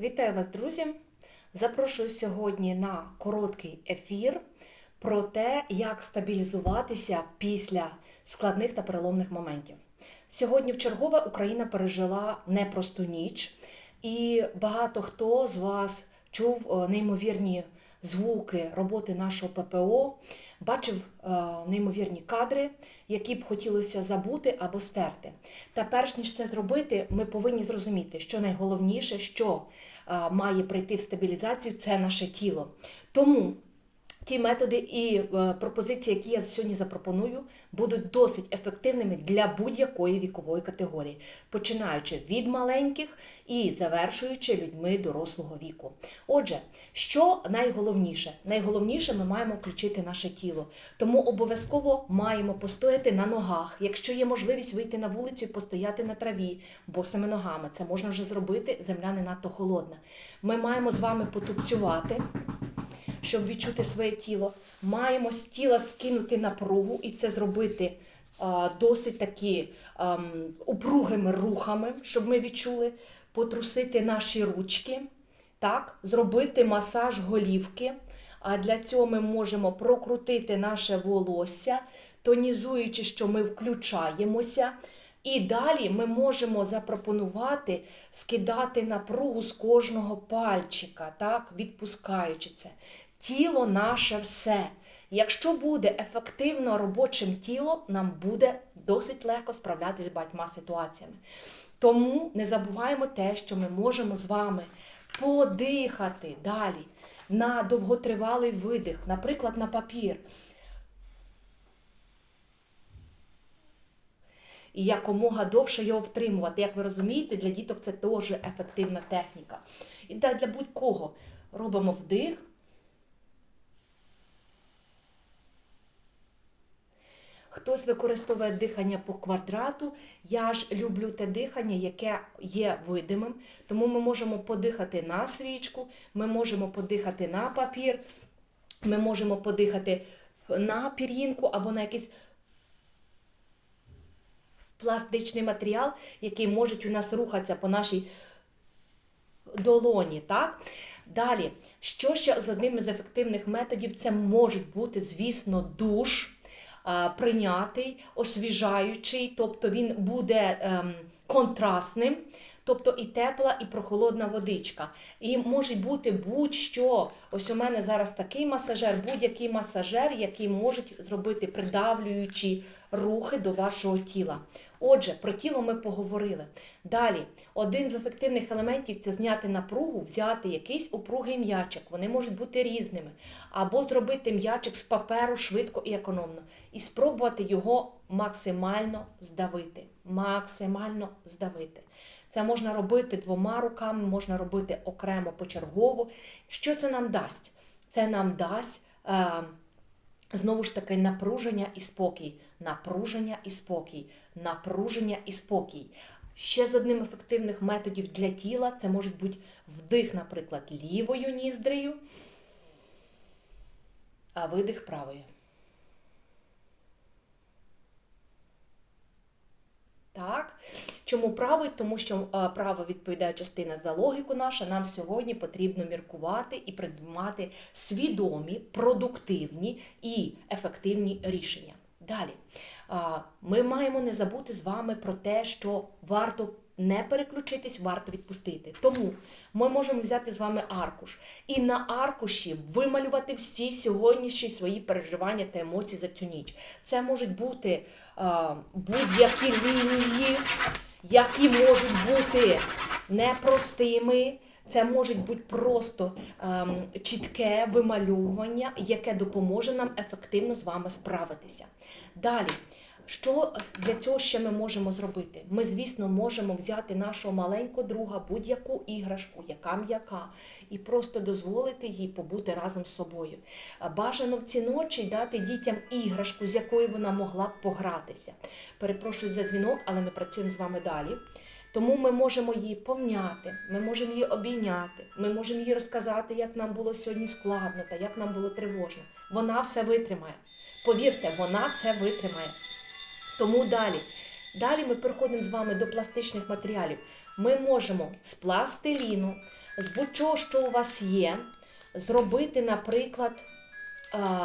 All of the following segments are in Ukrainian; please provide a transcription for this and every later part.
Вітаю вас, друзі! Запрошую сьогодні на короткий ефір про те, як стабілізуватися після складних та переломних моментів. Сьогодні в Україна пережила непросту ніч, і багато хто з вас чув е, неймовірні звуки роботи нашого ППО, бачив е, неймовірні кадри, які б хотілося забути або стерти. Та перш ніж це зробити, ми повинні зрозуміти, що найголовніше, що е, має прийти в стабілізацію, це наше тіло. Тому ті методи і е, пропозиції, які я сьогодні запропоную, будуть досить ефективними для будь-якої вікової категорії, починаючи від маленьких і завершуючи людьми дорослого віку. Отже, що найголовніше? Найголовніше ми маємо включити наше тіло, тому обов'язково маємо постояти на ногах. Якщо є можливість вийти на вулицю і постояти на траві босими ногами, це можна вже зробити, земля не надто холодна. Ми маємо з вами потупцювати щоб відчути своє тіло. Маємо з тіла скинути напругу і це зробити а, досить такі а, упругими рухами, щоб ми відчули, потрусити наші ручки, так, зробити масаж голівки. А для цього ми можемо прокрутити наше волосся, тонізуючи, що ми включаємося. І далі ми можемо запропонувати скидати напругу з кожного пальчика, так, відпускаючи це. Тіло наше все. Якщо буде ефективно робочим тіло, нам буде досить легко справлятися з багатьма ситуаціями. Тому не забуваємо те, що ми можемо з вами подихати далі на довготривалий видих, наприклад, на папір. І якомога довше його втримувати. Як ви розумієте, для діток це теж ефективна техніка. І для будь-кого робимо вдих. Хтось використовує дихання по квадрату. Я ж люблю те дихання, яке є видимим. Тому ми можемо подихати на свічку, ми можемо подихати на папір, ми можемо подихати на пір'їнку або на якийсь пластичний матеріал, який може у нас рухатися по нашій долоні. так? Далі, що ще з одним із ефективних методів, це може бути, звісно, душ прийнятий, освіжаючий, тобто він буде ем, контрастним. Тобто і тепла, і прохолодна водичка. І може бути будь-що. Ось у мене зараз такий масажер, будь-який масажер, який можуть зробити придавлюючі рухи до вашого тіла. Отже, про тіло ми поговорили. Далі, один з ефективних елементів це зняти напругу, взяти якийсь упругий м'ячик. Вони можуть бути різними. Або зробити м'ячик з паперу швидко і економно. І спробувати його максимально здавити. Максимально здавити. Це можна робити двома руками, можна робити окремо почергово. Що це нам дасть? Це нам дасть е, знову ж таки напруження і спокій. Напруження і спокій, напруження і спокій. Ще з одним ефективних методів для тіла це може бути вдих, наприклад, лівою ніздрею, а видих правою. Так. Чому правий? Тому що е, право відповідає частина за логіку наша. Нам сьогодні потрібно міркувати і приймати свідомі, продуктивні і ефективні рішення. Далі ми маємо не забути з вами про те, що варто не переключитись, варто відпустити. Тому ми можемо взяти з вами аркуш і на аркуші вималювати всі сьогоднішні свої переживання та емоції за цю ніч. Це можуть бути будь-які лінії, які можуть бути непростими. Це може бути просто ем, чітке вимальовування, яке допоможе нам ефективно з вами справитися. Далі, що для цього ще ми можемо зробити? Ми, звісно, можемо взяти нашого маленького друга, будь-яку іграшку, яка м'яка, і просто дозволити їй побути разом з собою. Бажано в ці ночі дати дітям іграшку, з якою вона могла б погратися. Перепрошую за дзвінок, але ми працюємо з вами далі. Тому ми можемо її помняти, ми можемо її обійняти, ми можемо їй розказати, як нам було сьогодні складно та як нам було тривожно. Вона все витримає. Повірте, вона це витримає. Тому далі. Далі ми переходимо з вами до пластичних матеріалів. Ми можемо з пластиліну з будь-чого, що у вас є, зробити, наприклад,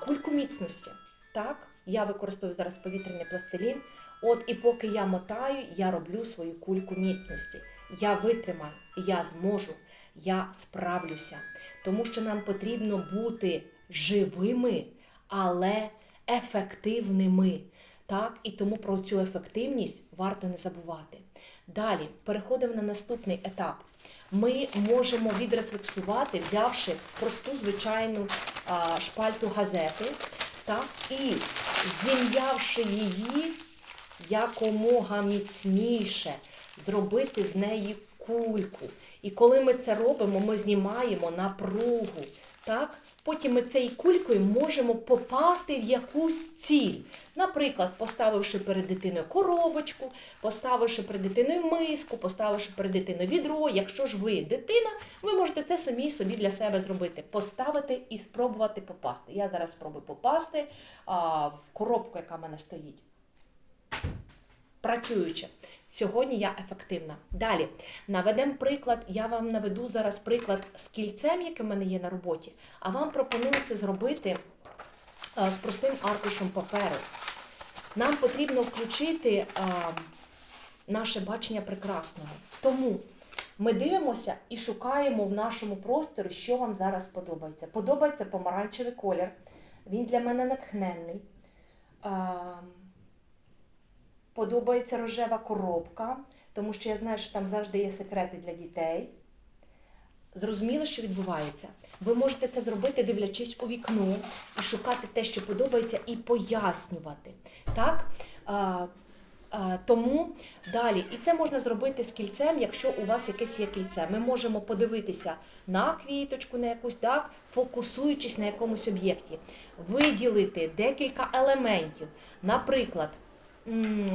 кульку міцності. Так? Я використовую зараз повітряний пластилін. От і поки я мотаю, я роблю свою кульку міцності. Я витримаю, я зможу, я справлюся. Тому що нам потрібно бути живими, але ефективними. Так? І тому про цю ефективність варто не забувати. Далі переходимо на наступний етап. Ми можемо відрефлексувати, взявши просту звичайну шпальту газети, так, і зім'явши її якомога міцніше, зробити з неї кульку. І коли ми це робимо, ми знімаємо напругу. Так? Потім ми цією кулькою можемо попасти в якусь ціль. Наприклад, поставивши перед дитиною коробочку, поставивши перед дитиною миску, поставивши перед дитиною відро. Якщо ж ви дитина, ви можете це самі собі для себе зробити. Поставити і спробувати попасти. Я зараз спробую попасти а, в коробку, яка в мене стоїть. Працюючи. Сьогодні я ефективна. Далі наведемо приклад. Я вам наведу зараз приклад з кільцем, яке в мене є на роботі, а вам пропоную це зробити а, з простим аркушем паперу. Нам потрібно включити а, наше бачення прекрасного. Тому ми дивимося і шукаємо в нашому просторі, що вам зараз подобається. Подобається помаранчевий колір. Він для мене натхненний. Подобається рожева коробка, тому що я знаю, що там завжди є секрети для дітей. Зрозуміло, що відбувається. Ви можете це зробити, дивлячись у вікно, і шукати те, що подобається, і пояснювати. Так? А, а, тому далі. І це можна зробити з кільцем, якщо у вас якесь є кільце. Ми можемо подивитися на квіточку, на якусь, так, фокусуючись на якомусь об'єкті, виділити декілька елементів. Наприклад,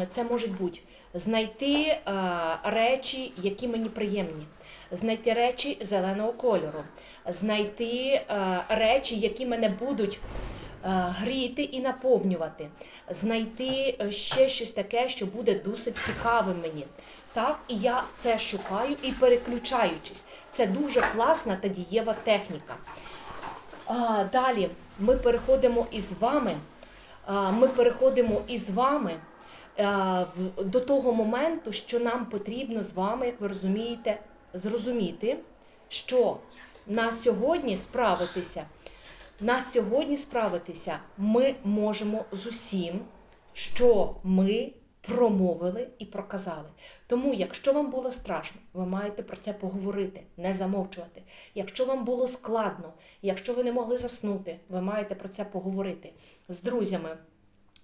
це можуть бути знайти а, речі, які мені приємні знайти речі зеленого кольору, знайти е, речі, які мене будуть е, гріти і наповнювати, знайти е, ще щось таке, що буде досить цікавим мені. Так, і я це шукаю і переключаючись. Це дуже класна та дієва техніка. А, далі ми переходимо із вами. а, Ми переходимо із вами до того моменту, що нам потрібно з вами, як ви розумієте, зрозуміти, що на сьогодні справитися, на сьогодні справитися ми можемо з усім, що ми промовили і проказали. Тому, якщо вам було страшно, ви маєте про це поговорити, не замовчувати. Якщо вам було складно, якщо ви не могли заснути, ви маєте про це поговорити з друзями.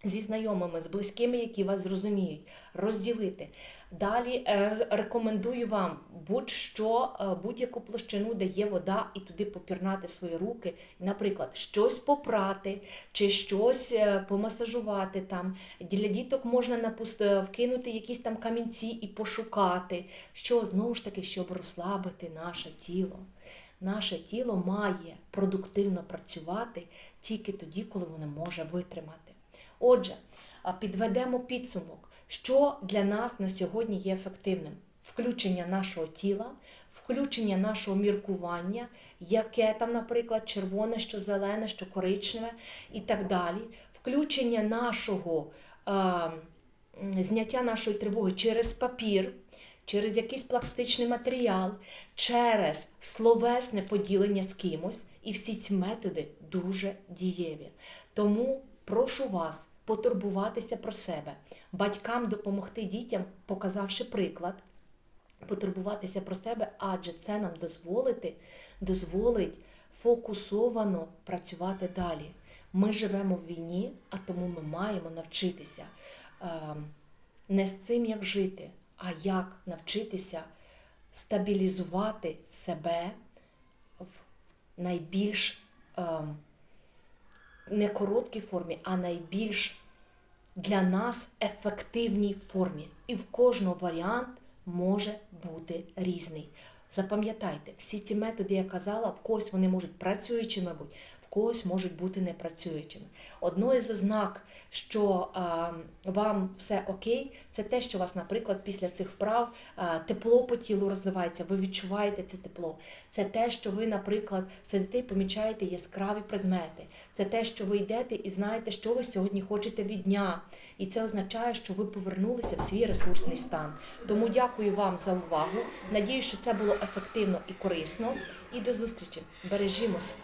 Зі знайомими, з близькими, які вас зрозуміють, розділити. Далі е, рекомендую вам будь-що, е, будь-яку площину, де є вода, і туди попірнати свої руки. Наприклад, щось попрати чи щось е, помасажувати там. Для діток можна вкинути якісь там камінці і пошукати. Що знову ж таки, щоб розслабити наше тіло. Наше тіло має продуктивно працювати тільки тоді, коли воно може витримати. Отже, підведемо підсумок, що для нас на сьогодні є ефективним. Включення нашого тіла, включення нашого міркування, яке там, наприклад, червоне, що зелене, що коричневе і так далі. Включення нашого м, зняття нашої тривоги через папір, через якийсь пластичний матеріал, через словесне поділення з кимось. І всі ці методи дуже дієві. Тому прошу вас потурбуватися про себе, батькам допомогти дітям, показавши приклад, потурбуватися про себе, адже це нам дозволити, дозволить фокусовано працювати далі. Ми живемо в війні, а тому ми маємо навчитися е, не з цим, як жити, а як навчитися стабілізувати себе в найбільш е, не короткій формі, а найбільш для нас ефективній формі. І в кожного варіант може бути різний. Запам'ятайте, всі ці методи, я казала, в когось вони можуть працюючи, мабуть, когось можуть бути непрацюючими. Одною з ознак, що вам все окей, це те, що у вас, наприклад, після цих вправ тепло по тілу розливається, ви відчуваєте це тепло. Це те, що ви, наприклад, сидите і помічаєте яскраві предмети. Це те, що ви йдете і знаєте, що ви сьогодні хочете від дня. І це означає, що ви повернулися в свій ресурсний стан. Тому дякую вам за увагу. Надію, що це було ефективно і корисно. І до зустрічі. Бережімось.